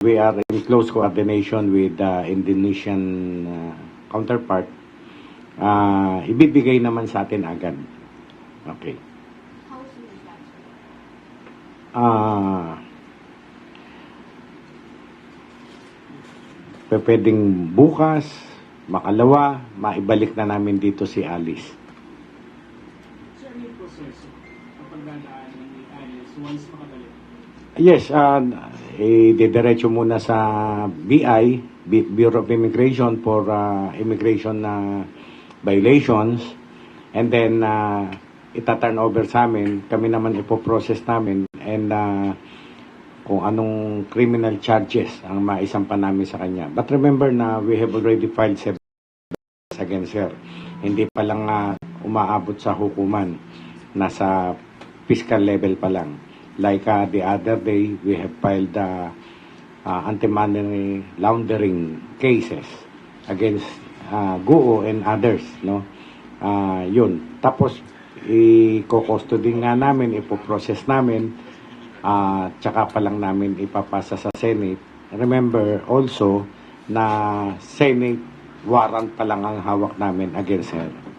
we are in close coordination with the Indonesian uh, counterpart. Ah, ibibigay naman sa atin agad. Okay. Ah, pe- pwedeng bukas, makalawa, maibalik na namin dito si Alice. Sir, yung proseso kapag dadaan ng alias once makabalik? Yes, uh, eh, didiretso muna sa BI, Bu- Bureau of Immigration for uh, immigration uh, violations. And then, uh, ita-turn over sa amin. Kami naman ipoprocess namin. And uh, kung anong criminal charges ang maisampa namin sa kanya. But remember na we have already filed seven against her. Hindi pa lang uh, umaabot sa hukuman. Nasa fiscal level pa lang. Like uh, the other day, we have filed uh, uh, anti-money laundering cases against uh, Guo and others, no? Ah, yun. Tapos, i-custody nga namin, ipoprocess namin, ah, tsaka pa lang namin ipapasa sa Senate. Remember also na Senate warrant pa lang ang hawak namin against her.